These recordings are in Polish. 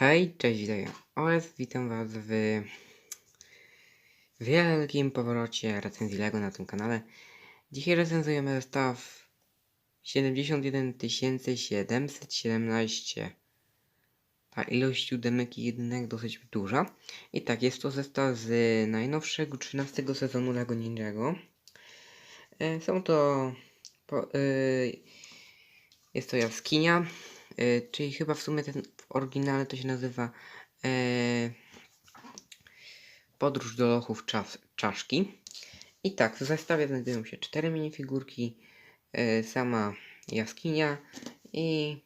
Hej, cześć, oraz witam was w wielkim powrocie recenzji LEGO na tym kanale. Dzisiaj recenzujemy zestaw 71717. Ta ilość siódemek i jedynek dosyć duża. I tak, jest to zestaw z najnowszego 13 sezonu LEGO Ninjago. E, Są to... Po, e, jest to jaskinia, e, czyli chyba w sumie ten w oryginale to się nazywa Podróż do lochów czas, czaszki. I tak, w zestawie znajdują się cztery minifigurki, e, sama jaskinia i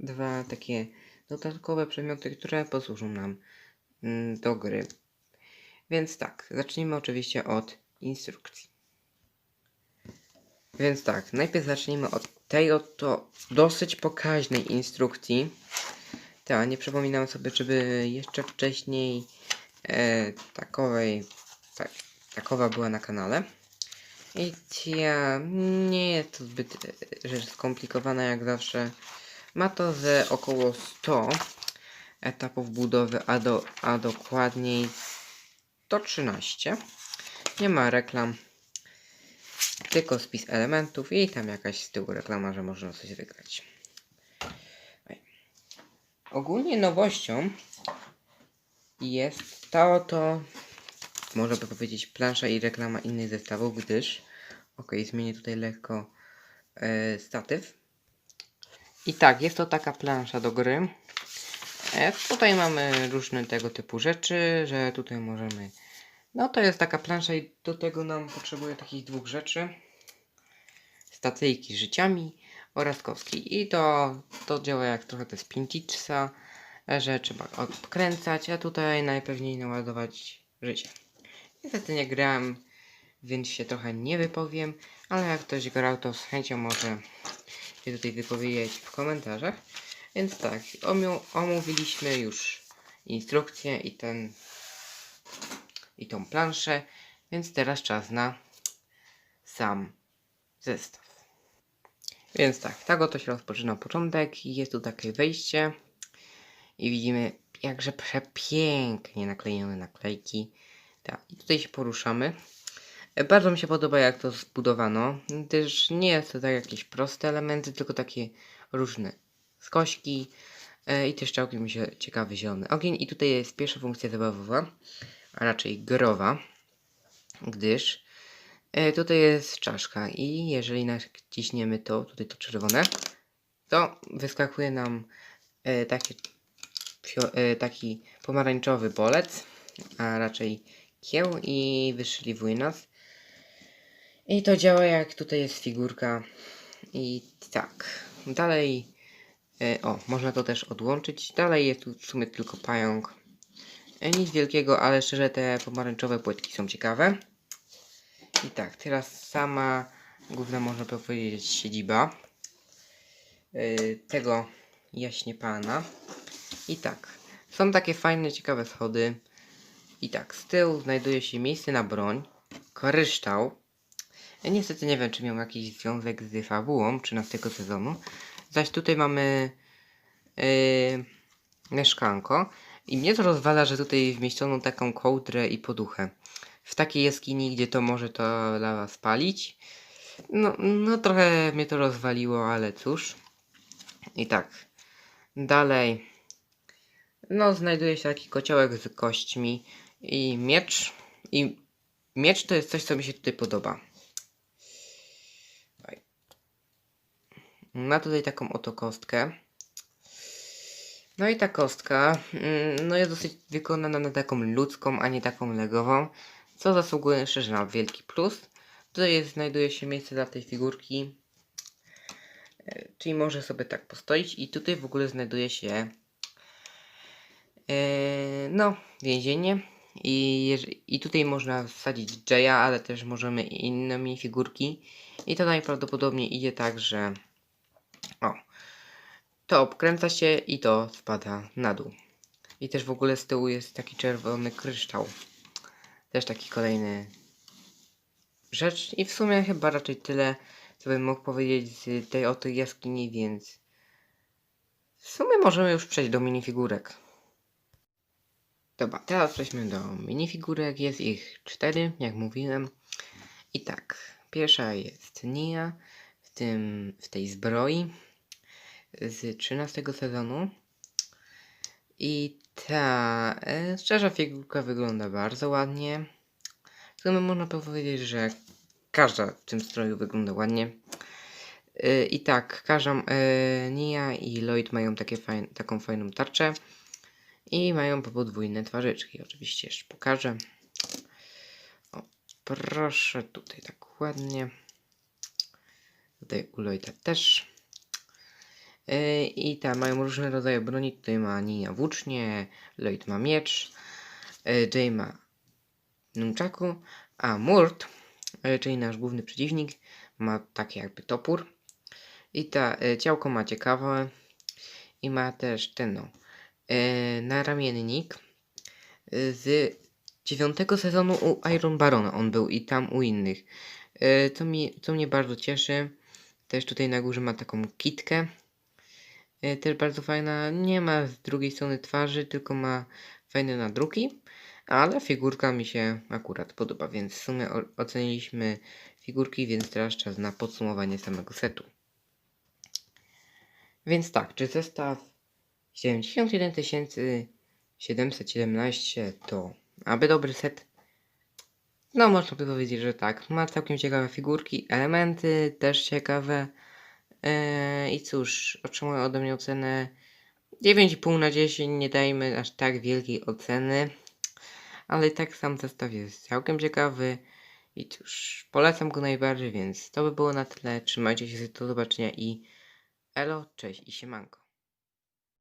dwa takie dodatkowe przedmioty, które posłużą nam mm, do gry. Więc tak, zacznijmy oczywiście od instrukcji. Więc tak, najpierw zacznijmy od tej oto dosyć pokaźnej instrukcji. Tak, nie przypominam sobie, żeby jeszcze wcześniej takowej, tak, takowa była na kanale. I ja, nie jest to zbyt e, rzecz skomplikowana jak zawsze. Ma to ze około 100 etapów budowy, a, do, a dokładniej 113. Nie ma reklam, tylko spis elementów i tam jakaś z tyłu reklama, że można coś wygrać. Ogólnie nowością jest ta oto, można by powiedzieć, plansza i reklama innych zestawów, gdyż, ok, zmienię tutaj lekko e, statyw. I tak, jest to taka plansza do gry. E, tutaj mamy różne tego typu rzeczy, że tutaj możemy, no to jest taka plansza i do tego nam potrzebuje takich dwóch rzeczy. Stacyjki z życiami oraz kostki. I to, to działa jak trochę te spinczicza, że trzeba odkręcać, a tutaj najpewniej naładować życie. Niestety nie grałem, więc się trochę nie wypowiem, ale jak ktoś grał, to z chęcią może się tutaj wypowiedzieć w komentarzach. Więc tak, omówiliśmy już instrukcję i ten i tą planszę, więc teraz czas na sam zestaw. Więc tak, tak oto się rozpoczyna początek jest tu takie wejście i widzimy jakże przepięknie naklejone naklejki. Tak, i tutaj się poruszamy. Bardzo mi się podoba jak to zbudowano, gdyż nie jest to tak jakieś proste elementy, tylko takie różne skośki e, i też całkiem mi się ciekawy zielony ogień. I tutaj jest pierwsza funkcja zabawowa, a raczej growa, gdyż e, tutaj jest czaszka i jeżeli naciśniemy to, tutaj to czerwone, to wyskakuje nam e, takie, taki pomarańczowy bolec, a raczej kieł i wyszliwuje nas. I to działa jak tutaj jest figurka. I tak. Dalej. E, o, można to też odłączyć. Dalej jest tu w sumie tylko pająk. E, nic wielkiego, ale szczerze te pomarańczowe płytki są ciekawe. I tak, teraz sama główna można powiedzieć siedziba e, tego jaśnie pana. I tak, są takie fajne, ciekawe schody. I tak, z tyłu znajduje się miejsce na broń, kryształ. Ja niestety nie wiem, czy miał jakiś związek z fabułą 13 sezonu. Zaś tutaj mamy yy, mieszkanko. I mnie to rozwala, że tutaj wmieściono taką kołdrę i poduchę. W takiej jaskini, gdzie to może to lawa spalić. No, no trochę mnie to rozwaliło, ale cóż. I tak. Dalej. No, znajduje się taki kociołek z kośćmi i miecz. I miecz to jest coś, co mi się tutaj podoba. Ma tutaj taką oto kostkę. No i ta kostka, mm, no jest dosyć wykonana na taką ludzką, a nie taką legową, co zasługuje szczerze na wielki plus. Tutaj jest, znajduje się miejsce dla tej figurki, e, czyli może sobie tak postoić i tutaj w ogóle znajduje się no, więzienie I, I tutaj można wsadzić Jaya, ale też możemy inne minifigurki. I to najprawdopodobniej idzie tak, że o, to obkręca się i to spada na dół. I też w ogóle z tyłu jest taki czerwony kryształ. Też taki kolejny rzecz. I w sumie chyba raczej tyle, co bym mógł powiedzieć z tej oto jaskini, więc w sumie możemy już przejść do minifigurek. Dobra, teraz przejdźmy do minifigurek. Jest ich cztery, jak mówiłem. I tak, pierwsza jest Nia w, tym, w tej zbroi z 13 sezonu. I ta e, szczerze figurka wygląda bardzo ładnie. W sumie można powiedzieć, że każda w tym stroju wygląda ładnie. E, I tak, każda e, Nia i Lloyd mają takie fajn, taką fajną tarczę. I mają po podwójne twarzyczki. Oczywiście jeszcze pokażę. O, proszę, tutaj tak ładnie. Tutaj u Lloyda też. Yy, I tam mają różne rodzaje broni. Tutaj ma Nina włócznie, Lloyd ma miecz, yy, Jay ma nunchaku, a Murt, yy, czyli nasz główny przeciwnik, ma taki jakby topór. I ta ciałko ma ciekawe i ma też ten no, yy, naramiennik yy, z dziewiątego sezonu u Iron Barona on był i tam u innych. Yy, to, mi, to mnie bardzo cieszy. Też tutaj na górze ma taką kitkę. Też bardzo fajna. Nie ma z drugiej strony twarzy, tylko ma fajne nadruki. Ale figurka mi się akurat podoba, więc w sumie oceniliśmy figurki, więc teraz czas na podsumowanie samego setu. Więc tak, czy zestaw 71 717 to aby dobry set? No można by powiedzieć, że tak. Ma całkiem ciekawe figurki, elementy też ciekawe. Eee, I cóż, otrzymuje ode mnie ocenę 9,5 na 10. Nie dajmy aż tak wielkiej oceny. Ale i tak sam zestaw jest całkiem ciekawy. I cóż, polecam go najbardziej, więc to by było na tyle. Trzymajcie się, do zobaczenia i elo, cześć i siemanko.